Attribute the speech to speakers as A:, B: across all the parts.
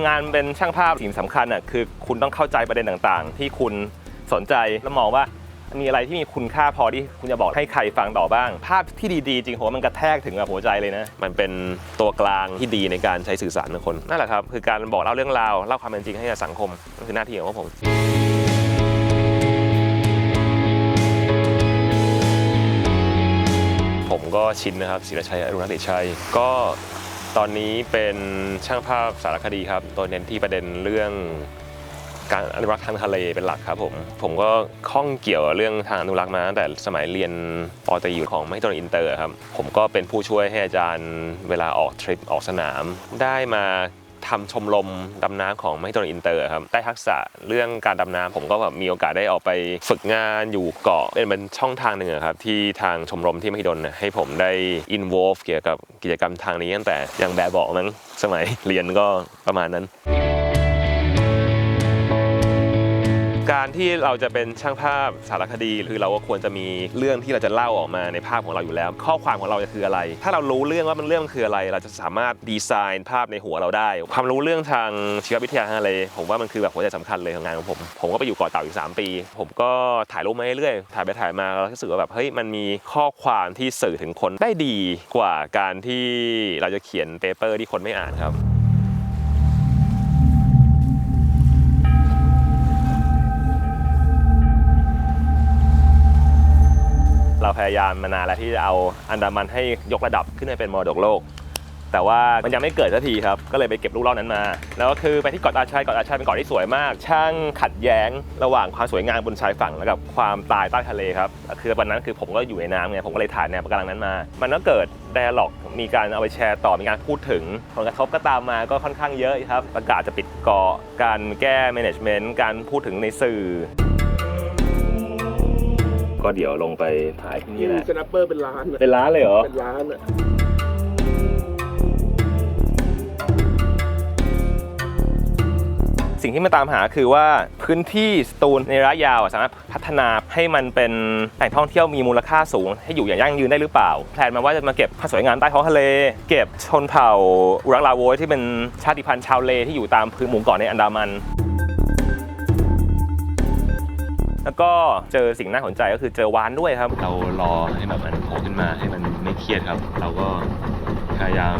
A: ำงานเป็นช่างภาพสิ่งสำคัญอะคือคุณต้องเข้าใจประเด็นต่างๆ ที่คุณสนใจแล้วมองว่ามีอะไรที่มีคุณค่าพอที่คุณจะบอกให้ใครฟังต่อบ้าง ภาพที่ดีๆ จริงผมว่ามันกระแทกถึงกับหัวใจเลยนะ มันเป็นตัวกลางที่ดีในการใช้สื่อสารกับคนนั่นแหละครับคือการบอกเล่าเรื่องราวเล่าความเป็นจริงให้กับสังคมนั่นคือหน้าที่ของพวกผมผมก็ชินนะครับศิรชัยอรุณเดชชัยก็ ตอนนี้เป็นช่างภาพสารคดีครับตัวเน้นที่ประเด็นเรื่องการอนุรักษ์ทางทะเลเป็นหลักครับผม ผมก็ข้องเกี่ยวเรื่องทางอนุรักษ์มาตั้งแต่สมัยเรียนปอตรีอยู่ของไม่ตรอินเตอร์ครับ ผมก็เป็นผู้ช่วยให้อาจารย์เวลาออกทริปออกสนาม ได้มา ทำชมรมดำน้ำของไม่ตรอินเตอร์ครับได้ทักษะเรื่องการดำน้ำผมก็แบบมีโอกาสได้ออกไปฝึกงานอยู่เกาะเป็นเป็นช่องทางหนึ่งครับที่ทางชมรมที่มหิดลน่ะให้ผมได้อินวอล์ฟเกี่ยวกับกิจกรรมทางนี้ตั้งแต่ยังแบบบอกมั้งสมัยเรียนก็ประมาณนั้น การที่เราจะเป็นช่างภาพสารคดีคือเราก็ควรจะมีเรื่องที่เราจะเล่าออกมาในภาพของเราอยู่แล้ว ข้อความของเราจะคืออะไร ถ้าเรารู้เรื่องว่ามันเรื่องคืออะไร เราจะสามารถดีไซน์ภาพในหัวเราได้ ความรู้เรื่องทางชีววิทยาทางทะเลผมว่ามันคือแบบหัวใจสำคัญเลยของงานของผม ผมก็ไปอยู่เกาะเต่าอยู่3ปี ผมก็ถ่ายรูปมาเรื่อยๆถ่ายไปถ่ายมาเรารู้สึกว่าแบบเฮ้ยมันมีข้อความที่สื่อถึงคนได้ดีกว่าการที่เราจะเขียนเปเปอร์ที่คนไม่อ่านครับ พยายามมานานแล้วที่จะเอาอันดามันให้ยกระดับขึ้นไปเป็นมรดกโลก แต่ว่ามันยังไม่เกิดสักทีครับ ก็เลยไปเก็บลูกเล่านั้นมา แล้วก็คือไปที่เกาะตาชัยเกาะตาชัยเป็นเกาะที่สวยมาก ช่างขัดแย้งระหว่างความสวยงามบนชายฝั่งแล้วกับความตายใต้ทะเลครับคือวันนั้นคือผมก็อยู่ในน้ำไงผมก็เลยถ่ายแนวปะการังนั้นมา มันก็เกิดไดอะล็อกมีการเอาไปแชร์ต่อมีการพูดถึงผลกระทบก็ตามมาก็ค่อนข้างเยอะครับประกาศจะปิดเกาะการแก้ management การพูดถึงในสื่อ ก็เดี๋ยวลงไปถ่ายที่นี่แหละ
B: สแนปเปอร์เป็นล้านอะ
A: เป็นร้านเลยเหรอ
B: เป็นล้านอะ
A: สิ่งที่มาตามหาคือว่าพื้นที่สตูลในระยะยาวอะสามารถพัฒนาให้มันเป็นแหล่งท่องเที่ยวมีมูลค่าสูง ให้อยู่อย่างยั่งยืนได้หรือเปล่า แพลนมาว่าจะมาเก็บภาพสวยงามใต้ท้องทะเล เก็บชนเผ่าอุรักลาโวยที่เป็นชาติพันธุ์ชาวเลที่อยู่ตามพื้นหมู่เกาะในอันดามัน แล้วก็เจอสิ่งน่าสนใจก็คือเจอวานด้วยครับ เรารอให้แบบมันโผล่ขึ้นมาให้มันไม่เครียดครับ เราก็พยายาม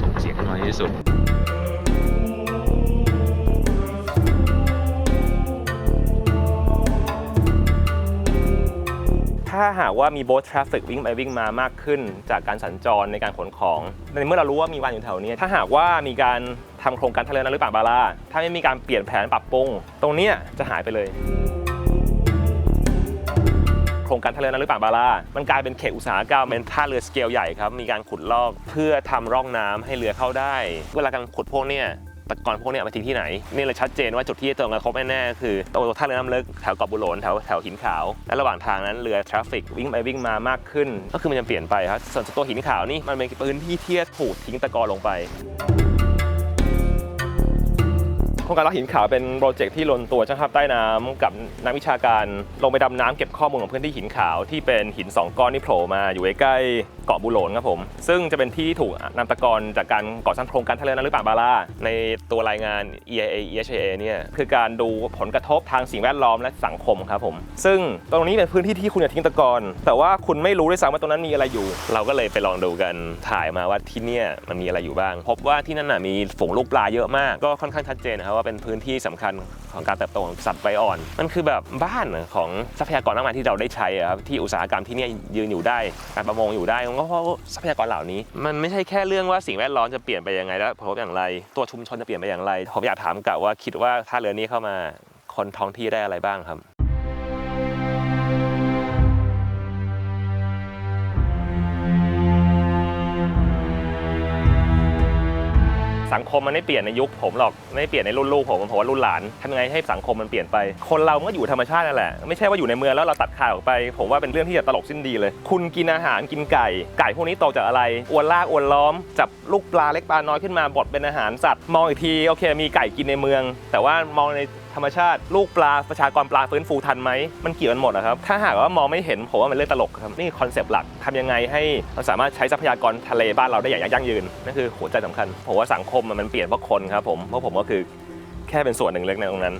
A: ส่งเสียงให้น้อยที่สุดถ้าหากว่ามีโบ๊ททราฟฟิกวิ่งไปวิ่งมามากขึ้น จากการสัญจรในการขนของในเมื่อเรารู้ว่ามีวานอยู่แถวนี้ ถ้าหากว่ามีการทำโครงการทะเลน้ำหรือเปล่าบาราถ้าไม่มีการเปลี่ยนแผนปรับปรุง ตรงเนี้ยจะหายไปเลย โครงการทะเลน้ำหรือเปล่าบารามันกลายเป็นเขตอุตสาหกรรมเป็นท่าเรือสเกลใหญ่ครับมีการขุดลอกเพื่อทำร่องน้ำให้เรือเข้าได้ เวลาการขุดพวกเนี้ยตะกอนพวกนี้มาทิ้งที่ไหน นี่เลยชัดเจนว่าจุดที่จะตรงกระทบแน่ๆคือตรงท่าเรือน้ำลึกแถวเกาะบุหลนแถวแถวหินขาว และระหว่างทางนั้นเรือทราฟฟิกวิ่งไปวิ่งมามากขึ้น ก็คือมันจะเปลี่ยนไปครับส่วนตัวหินขาวนี่มันเป็นพื้นที่ที่ถูกทิ้งตะกอนลงไป โครงการลักหินขาวเป็นโปรเจกต์ที่ลนตัวช่างภาพใต้น้ำกับนักวิชาการลงไปดำน้ำเก็บข้อมูลของพื้นที่หินขาวที่เป็นหิน 2 ก้อนที่โผล่มาอยู่ใกล้เกาะบุโหลนครับผม ซึ่งจะเป็นที่ถูกนำตะกอนจากการก่อสร้างโครงการทะเลน้ำหรือปล่าบาราในตัวรายงาน EIA EHA เนี่ยคือการดูผลกระทบทางสิ่งแวดล้อมและสังคมครับผม ซึ่งตรงนี้เป็นพื้นที่ที่คุณจะทิ้งตะกอนแต่ว่าคุณไม่รู้ด้วยซ้ำว่าตรงนั้นมีอะไรอยู่ เราก็เลยไปลองดูกันถ่ายมาว่าที่เนี่ยมันมีอะไรอยู่บ้าง พบว่าที่นั่นน่ะมีฝูงลูกปลาเยอะมากก็ค่อนข้างชัดเจนนะครับว่าเป็นพื้นที่สำคัญของการเติบโตของสัตว์ใบอ่อน มันคือแบบบ้านของทรัพยากรมากมายที่เราได้ใช้อะครับที่อุตสาหกรรมที่นี่ยืนอยู่ได้การประมงอยู่ได้ก็เพราะทรัพยากรเหล่านี้ มันไม่ใช่แค่เรื่องว่าสิ่งแวดล้อมจะเปลี่ยนไปยังไงแล้วผลกระทบอย่างไร ตัวชุมชนจะเปลี่ยนไปอย่างไรผมอยากถามกะว่าคิดว่าถ้าเรือนี้เข้ามาคนท้องที่ได้อะไรบ้างครับ สังคมมันไม่เปลี่ยนในยุคผมหรอกไม่เปลี่ยนในรุ่นลูกผมผมว่ารุ่นหลานทำยังไงให้สังคมมันเปลี่ยนไป คนเราก็อยู่ธรรมชาตินั่นแหละไม่ใช่ว่าอยู่ในเมืองแล้วเราตัดขาดออกไป ผมว่าเป็นเรื่องที่จะตลกสิ้นดีเลย คุณกินอาหารกินไก่ ไก่พวกนี้โตจากอะไรอวนลากอวนล้อม จับลูกปลาเล็กปลาน้อยขึ้นมาบดเป็นอาหารสัตว์มองอีกทีโอเค มีไก่กินในเมือง แต่ว่ามองในธรรมชาติลูกปลาประชากรปลาฟื้นฟูทันไหมมันเกี่ยวกันหมดนะครับถ้าหากว่ามองไม่เห็นผมว่ามันเรื่องตลกครับนี่คอนเซปต์หลักทำยังไงให้เราสามารถใช้ทรัพยากรทะเลบ้านเราได้อย่างยั่งยืนนั่นคือหัวใจสำคัญผมว่าสังคมมมันเปลี่ยนเพราะคนครับผมเพราะผมก็คือแค่เป็นส่วนหนึ่งเล็กในตรงนั้น